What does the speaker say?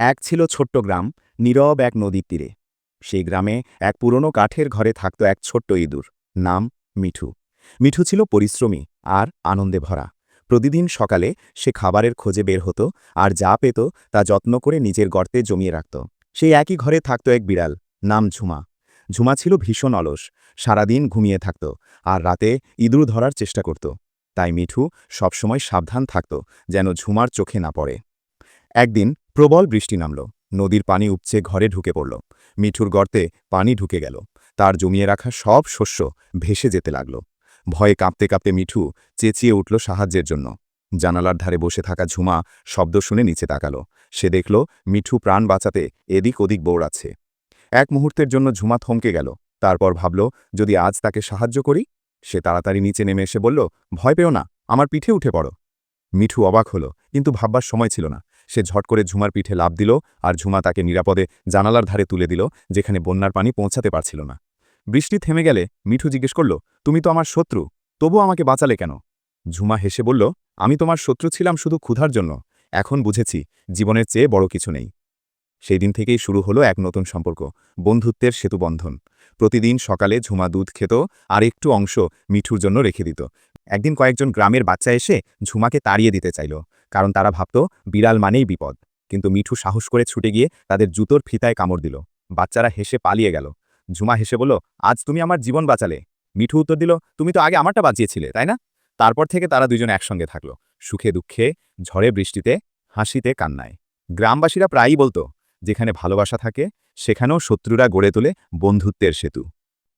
এক ছিল ছোট্ট গ্রাম, নীরব এক নদীর তীরে। সেই গ্রামে এক পুরনো কাঠের ঘরে থাকত এক ছোট্ট ইঁদুর, নাম মিঠু। মিঠু ছিল পরিশ্রমী আর আনন্দে ভরা। প্রতিদিন সকালে সে খাবারের খোঁজে বের হতো আর যা পেত তা যত্ন করে নিজের গর্তে জমিয়ে রাখত। সেই একই ঘরে থাকত এক বিড়াল, নাম ঝুমা। ঝুমা ছিল ভীষণ অলস, সারাদিন ঘুমিয়ে থাকত আর রাতে ইঁদুর ধরার চেষ্টা করত। তাই মিঠু সবসময় সাবধান থাকত যেন ঝুমার চোখে না পড়ে। একদিন প্রবল বৃষ্টি নামল। নদীর পানি উপচে ঘরে ঢুকে পড়ল। মিঠুর গর্তে পানি ঢুকে গেল। তার জমিয়ে রাখা সব শস্য ভেসে যেতে লাগল। ভয়ে কাঁপতে কাঁপতে মিঠু চেঁচিয়ে উঠল সাহায্যের জন্য। জানালার ধারে বসে থাকা ঝুমা শব্দ শুনে নিচে তাকাল। সে দেখল মিঠু প্রাণ বাঁচাতে এদিক ওদিক বৌড়াচ্ছে। এক মুহূর্তের জন্য ঝুমা থমকে গেল। তারপর ভাবল, যদি আজ তাকে সাহায্য করি? সে তাড়াতাড়ি নিচে নেমে এসে বলল, ভয় পেও না, আমার পিঠে উঠে পড়ো। মিঠু অবাক হলো, কিন্তু ভাববার সময় ছিল না। সে ঝট করে ঝুমার পিঠে লাভ দিল আর ঝুমা তাকে নিরাপদে জানালার ধারে তুলে দিল, যেখানে বন্যার পানি পৌঁছাতে পারছিল না। বৃষ্টি থেমে গেলে মিঠু জিজ্ঞেস করল, তুমি তো আমার শত্রু, তবু আমাকে বাঁচালে কেন? ঝুমা হেসে বলল, আমি তোমার শত্রু ছিলাম শুধু ক্ষুধার জন্য, এখন বুঝেছি জীবনের চেয়ে বড় কিছু নেই। সেই দিন থেকেই শুরু হলো এক নতুন সম্পর্ক, বন্ধুত্বের সেতুবন্ধন। প্রতিদিন সকালে ঝুমা দুধ খেত আর একটু অংশ মিঠুর জন্য রেখে দিত একদিন কয়েকজন গ্রামের বাচ্চা এসে ঝুমাকে তাড়িয়ে দিতে চাইল, কারণ তারা ভাবত বিড়াল মানেই বিপদ। কিন্তু মিঠু সাহস করে ছুটে গিয়ে তাদের জুতোর ফিতায় কামড় দিল। বাচ্চারা হেসে পালিয়ে গেল। ঝুমা হেসে বলল, আজ তুমি আমার জীবন বাঁচালে। মিঠু উত্তর দিল, তুমি তো আগে আমারটা বাঁচিয়েছিলে, তাই না? তারপর থেকে তারা দুজন একসঙ্গে থাকল, সুখে দুঃখে, ঝড়ে বৃষ্টিতে, হাসিতে, কান্নায়। গ্রামবাসীরা প্রায়ই বলতো, যেখানে ভালোবাসা থাকে, সেখানেও শত্রুরা গড়ে তোলে বন্ধুত্বের সেতু।